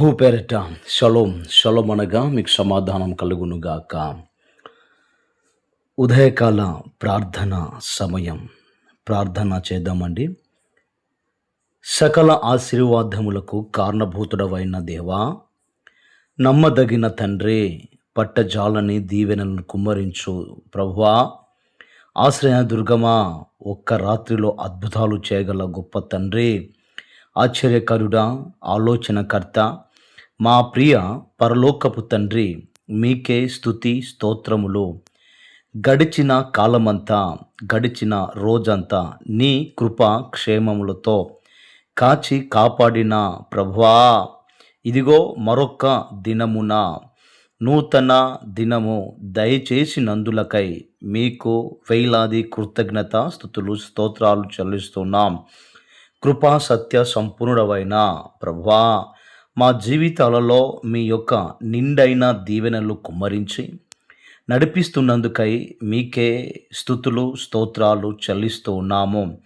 ప్రభు పేరట shalom shalom అనగా మీకు సమాధానం కలుగునుగాక. ఉదయకాల ప్రార్థన సమయం. ప్రార్థన చేద్దామండి. సకల ఆశీర్వాదములకు కారణభూతుడవైన దేవా నమ్మదగిన తండ్రి పట్టజాలని దీవెనలను కుమ్మరించు ప్రభువా. ఆశ్రయ దుర్గమా ఒక్క రాత్రిలో అద్భుతాలు చేయగల గొప్ప తండ్రి ఆశ్చర్యకరుడా ఆలోచనకర్త మా ప్రియ పరలోకపు తండ్రి మీకే స్థుతి స్తోత్రములు. గడిచిన కాలమంతా గడిచిన రోజంతా నీ కృప క్షేమములతో కాచి కాపాడిన ప్రభువా. ఇదిగో మరొక్క దినమున నూతన దినము దయచేసినందులకై మీకు వేలాది కృతజ్ఞత స్థుతులు స్తోత్రాలు చెల్లిస్తున్నాం. కృపా సత్య సంపూర్ణుడవైన ప్రభువా. మా జీవితాలలో మీ యొక్క నిండైన దీవెనలు కుమ్మరించి నడిపిస్తున్నందుకై మీకే స్థుతులు స్తోత్రాలు చెల్లిస్తూ ఉన్నాము.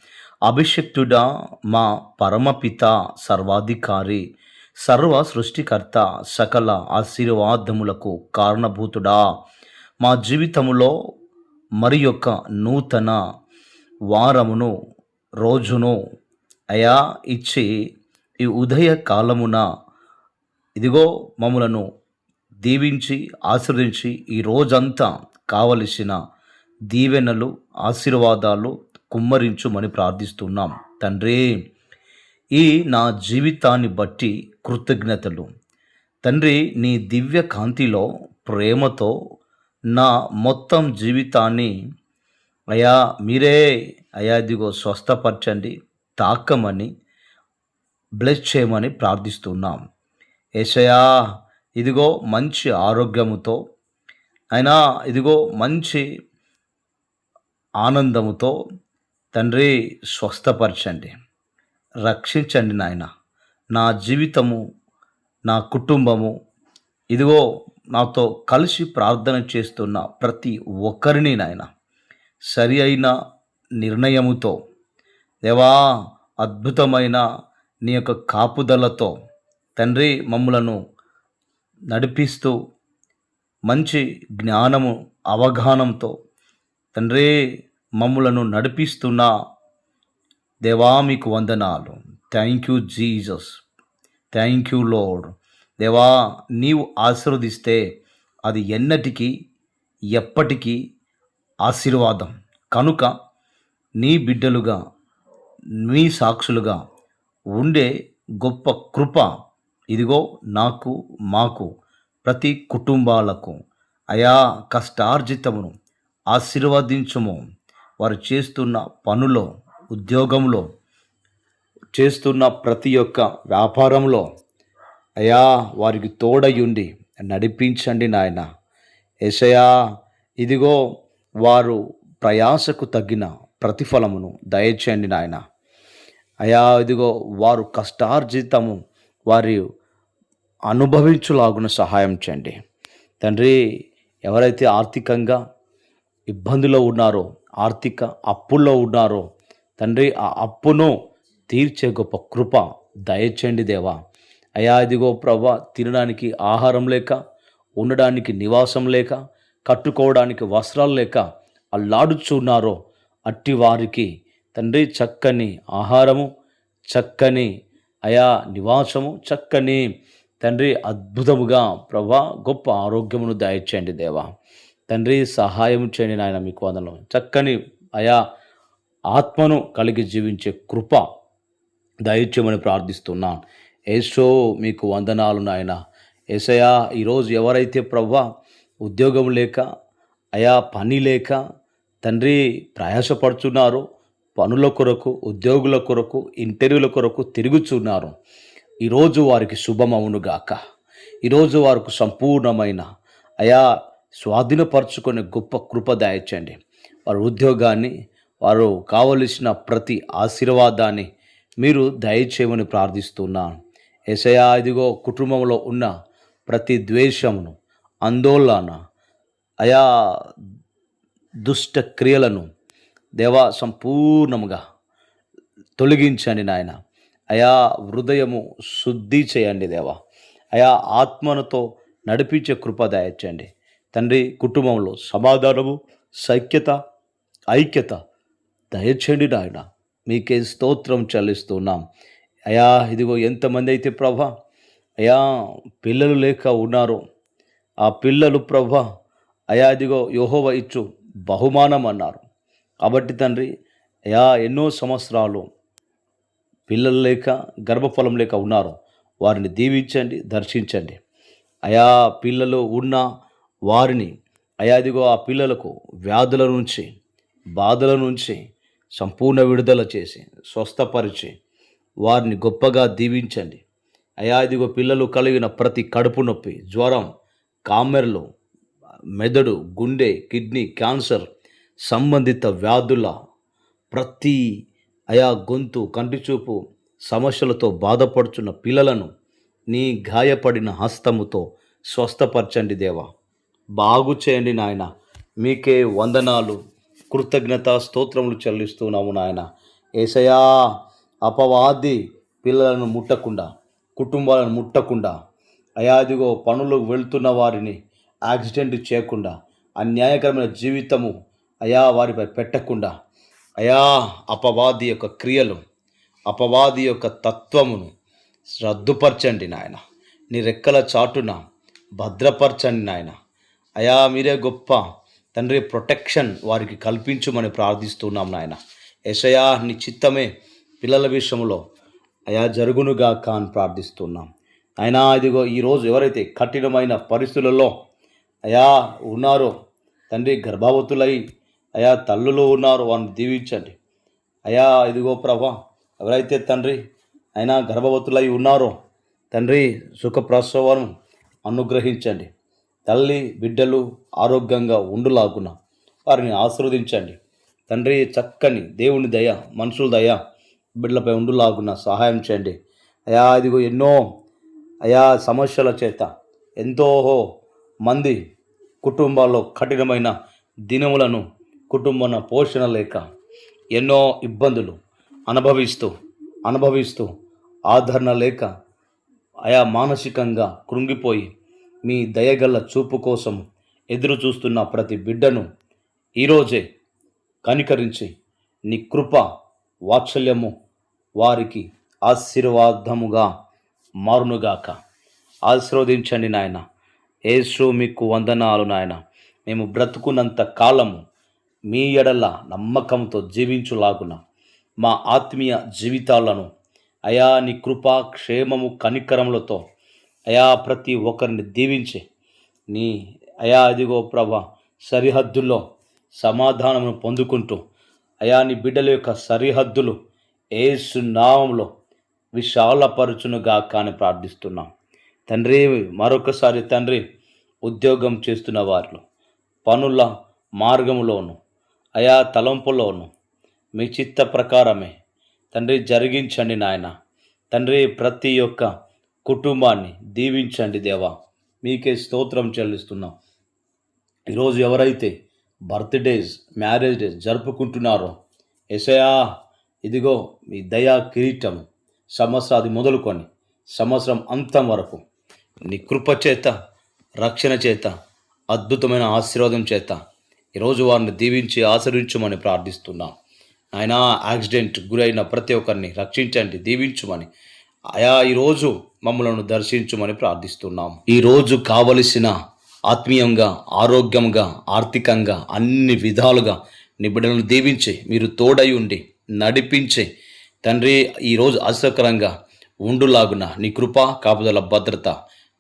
అభిషక్తుడా మా పరమపిత సర్వాధికారి సర్వ సృష్టికర్త సకల ఆశీర్వాదములకు కారణభూతుడా. మా జీవితములో మరి యొక్క నూతన వారమును రోజును అయా ఇచ్చి ఈ ఉదయ కాలమున ఇదిగో మమ్మలను దీవించి ఆశీర్వదించి ఈ రోజంతా కావలసిన దీవెనలు ఆశీర్వాదాలు కుమ్మరించుమని ప్రార్థిస్తున్నాం. తండ్రి ఈ నా జీవితాన్ని బట్టి కృతజ్ఞతలు. తండ్రి నీ దివ్య కాంతిలో ప్రేమతో నా మొత్తం జీవితాన్ని అయా మీరే అయా ఇదిగో స్వస్థపరచండి తాకమని బ్లెస్ చేయమని ప్రార్థిస్తున్నాం. ఏసయా ఇదిగో మంచి ఆరోగ్యముతో అయినా ఇదిగో మంచి ఆనందముతో తండ్రి స్వస్థపరచండి. రక్షించండి నాయన. నా జీవితము నా కుటుంబము ఇదిగో నాతో కలిసి ప్రార్థన చేస్తున్న ప్రతి ఒక్కరిని నాయన సరి అయిన నిర్ణయముతో దేవా అద్భుతమైన నీ యొక్క కాపుదలతో తండ్రి మమ్ములను నడిపిస్తూ మంచి జ్ఞానము అవగాహనంతో తండ్రి మమ్ములను నడిపిస్తున్న. దేవా మీకు వందనాలు. Thank you Jesus thank you Lord దేవా నీవు ఆశీర్వదిస్తే అది ఎన్నటికీ ఎప్పటికీ ఆశీర్వాదం. కనుక నీ బిడ్డలుగా నీ సాక్షులుగా ఉండే గొప్ప కృప ఇదిగో నాకు మాకు ప్రతి కుటుంబాలకు అయా కష్టార్జితమును ఆశీర్వదించుము. వారు చేస్తున్న పనులో ఉద్యోగంలో చేస్తున్న ప్రతి ఒక్క వ్యాపారంలో అయా వారికి తోడయుండి నడిపించండి నాయన. ఎసయా ఇదిగో వారు ప్రయాసకు తగ్గిన ప్రతిఫలమును దయచేయండి నాయన. అయా ఇదిగో వారు కష్టార్జితము వారి అనుభవించులాగున సహాయం చేయండి. తండ్రి ఎవరైతే ఆర్థికంగా ఇబ్బందిలో ఉన్నారో ఆర్థిక అప్పుల్లో ఉన్నారో తండ్రి ఆ అప్పును తీర్చే గొప్ప కృప దయచేయండి దేవా. అయా ఇదిగో ప్రభా తినడానికి ఆహారం లేక ఉండడానికి నివాసం లేక కట్టుకోవడానికి వస్త్రాలు లేక అల్లాడుచున్నారో అట్టి వారికి తండ్రి చక్కని ఆహారము చక్కని అయా నివాసము చక్కని తండ్రి అద్భుతముగా ప్రభా గొప్ప ఆరోగ్యమును దయచేయండి దేవా. తండ్రి సహాయం చేయండి నాయన మీకు వందలు చక్కని అయా ఆత్మను కలిగి జీవించే కృప దయచేయమని ప్రార్థిస్తున్నాను ఏసో మీకు వందనాలు నాయన. ఏసయా ఈరోజు ఎవరైతే ప్రవ్వా ఉద్యోగం లేక అయా పని లేక తండ్రి ప్రయాసపడుతున్నారో పనుల కొరకు ఉద్యోగుల కొరకు ఇంటర్వ్యూల కొరకు తిరుగుచున్నారు. ఈరోజు వారికి శుభమవునుగాక ఈరోజు వారికి సంపూర్ణమైన అయా స్వాధీనపరచుకునే గొప్ప కృప దాయించండి వారి ఉద్యోగాన్ని వారు కావలసిన ప్రతి ఆశీర్వాదాన్ని మీరు దయచేయమని ప్రార్థిస్తున్నాను. ఎసయా ఇదిగో కుటుంబంలో ఉన్న ప్రతి ద్వేషమును ఆందోళన అయా దుష్ట క్రియలను దేవా సంపూర్ణముగా తొలగించండి నాయన. అయా హృదయము శుద్ధి చేయండి దేవా. అయా ఆత్మనతో నడిపించే కృప దయచండి తండ్రి కుటుంబంలో సమాధానము సైక్యత ఐక్యత దయచేయండి నాయన. మీకే స్తోత్రం చెల్లిస్తున్నాం. అయా ఇదిగో ఎంతమంది అయితే ప్రభా అయా పిల్లలు లేక ఉన్నారు. ఆ పిల్లలు ప్రభా అయా ఇదిగో యోహోవ ఇచ్చు బహుమానం అన్నారు కాబట్టి తండ్రి యా ఎన్నో సంవత్సరాలు పిల్లలు లేక గర్భఫలం లేక ఉన్నారు. వారిని దీవించండి దర్శించండి. అయా పిల్లలు ఉన్న వారిని అయా ఇదిగో ఆ పిల్లలకు వ్యాధుల నుంచి బాధల నుంచి సంపూర్ణ విడుదల చేసి స్వస్థపరిచి వారిని గొప్పగా దీవించండి. అయా ఇదిగో పిల్లలు కలిగిన ప్రతి కడుపు నొప్పి జ్వరం కామెర్లు మెదడు గుండె కిడ్నీ క్యాన్సర్ సంబంధిత వ్యాధుల ప్రతి అయా గొంతు కంటి చూపు సమస్యలతో బాధపడుచున్న పిల్లలను నీ గాయపడిన హస్తముతో స్వస్థపరచండి దేవా. బాగు చేయండి నాయన. మీకే వందనాలు. కృతజ్ఞత స్తోత్రములు చెల్లిస్తున్నాము నాయన. ఏసయా అపవాది పిల్లలను ముట్టకుండా కుటుంబాలను ముట్టకుండా అయాదిగో పనులకు వెళ్తున్న వారిని యాక్సిడెంట్ చేయకుండా అన్యాయకరమైన జీవితము అయా వారిపై పెట్టకుండా. అయా అపవాది యొక్క క్రియలు అపవాది యొక్క తత్వమును రద్దుపరచండి నాయన. నీ రెక్కల చాటున భద్రపరచండి నాయన. అయా మీరే గొప్ప తండ్రి ప్రొటెక్షన్ వారికి కల్పించుమని ప్రార్థిస్తున్నాం నాయన. ఎసయా నీ చిత్తమే పిల్లల విషయంలో అయా జరుగునుగాక అని ప్రార్థిస్తున్నాం. అయినా ఇదిగో ఈరోజు ఎవరైతే కఠినమైన పరిస్థితులలో అయా ఉన్నారో తండ్రి గర్భవతులై అయా తల్లులు ఉన్నారో వారిని దీవించండి. అయా ఇదిగో ప్రభా ఎవరైతే తండ్రి అయినా గర్భవతులై ఉన్నారో తండ్రి సుఖప్రసవం అనుగ్రహించండి. తల్లి బిడ్డలు ఆరోగ్యంగా ఉండులాగున వారిని ఆశీర్వదించండి. తండ్రి చక్కని దేవుని దయ మనుషుల దయ బిడ్డలపై ఉండులాగున సహాయం చేయండి. అయా ఇదిగో ఎన్నో అయా సమస్యల చేత ఎంతో మంది కుటుంబాల్లో కఠినమైన దినములను కుటుంబన పోషణ లేక ఎన్నో ఇబ్బందులు అనుభవిస్తూ అనుభవిస్తూ ఆదరణ లేక ఆయా మానసికంగా కృంగిపోయి మీ దయగల చూపు కోసం ఎదురు చూస్తున్న ప్రతి బిడ్డను ఈరోజే కనికరించి నీ కృప వాత్సల్యము వారికి ఆశీర్వాదముగా మారునుగాక. ఆశీర్వదించండి నాయన. యేసు మీకు వందనాలు నాయన. మేము బ్రతుకున్నంత కాలము మీ ఎడల నమ్మకంతో జీవించులాగున మా ఆత్మీయ జీవితాలను అయా నీ కృపా క్షేమము కనికరములతో అయా ప్రతి ఒక్కరిని దీవించి నీ అయా అదిగో ప్రభ సరిహద్దుల్లో సమాధానమును పొందుకుంటూ అయా నీ బిడ్డల యొక్క సరిహద్దులు ఏసు నామంలో విశాలపరచునుగా కానీ ప్రార్థిస్తున్నాం. తండ్రి మరొకసారి తండ్రి ఉద్యోగం చేస్తున్న వారిలో పనుల మార్గంలోను అయా తలంపులోను. మీ చిత్త ప్రకారమే తండ్రి జరిగించండి నాయన. తండ్రి ప్రతి ఒక్క కుటుంబాన్ని దీవించండి దేవా. మీకే స్తోత్రం చెల్లిస్తున్నాం. ఈరోజు ఎవరైతే బర్త్డేస్ మ్యారేజ్ డేస్ జరుపుకుంటున్నారో ఎసయా ఇదిగో మీ దయా కిరీటం సంవత్సరాది మొదలుకొని సంవత్సరం అంతం వరకు నీ కృప చేత రక్షణ చేత అద్భుతమైన ఆశీర్వాదం చేత ఈరోజు వారిని దీవించి ఆచరించమని ప్రార్థిస్తున్నాం. ఆయన యాక్సిడెంట్ గురైన ప్రతి ఒక్కరిని రక్షించండి దీవించుమని. ఆయా ఈరోజు మమ్మలను దర్శించుమని ప్రార్థిస్తున్నాం. ఈరోజు కావలసిన ఆత్మీయంగా ఆరోగ్యంగా ఆర్థికంగా అన్ని విధాలుగా నిబిడలను దీవించి మీరు తోడై ఉండి నడిపించి తండ్రి ఈరోజు ఆశ్చర్యకరంగా ఉండులాగున నీ కృప కాపుదల భద్రత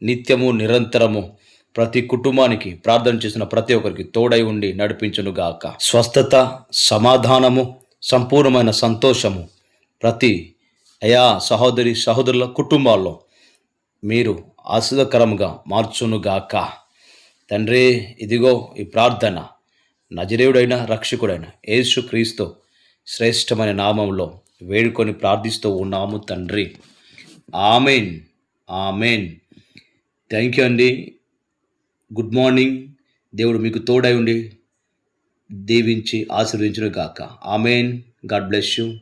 నిత్యము నిరంతరము ప్రతి కుటుంబానికి ప్రార్థన చేసిన ప్రతి ఒక్కరికి తోడై ఉండి నడిపించునుగాక. స్వస్థత సమాధానము సంపూర్ణమైన సంతోషము ప్రతి అయా సహోదరి సహోదరుల కుటుంబాల్లో మీరు ఆశ్రదకరంగా మార్చునుగాక. తండ్రి ఇదిగో ఈ ప్రార్థన. నజరేవుడైన రక్షకుడైన యేసు క్రీస్తు శ్రేష్టమైన నామంలో వేడుకొని ప్రార్థిస్తూ ఉన్నాము తండ్రి. ఆమెన్. ఆమెన్. థ్యాంక్ యూ అండి. Good morning. దేవుడు మీకు తోడై ఉండి దీవించి ఆశీర్వించును గాక ఆమెన్. God bless you.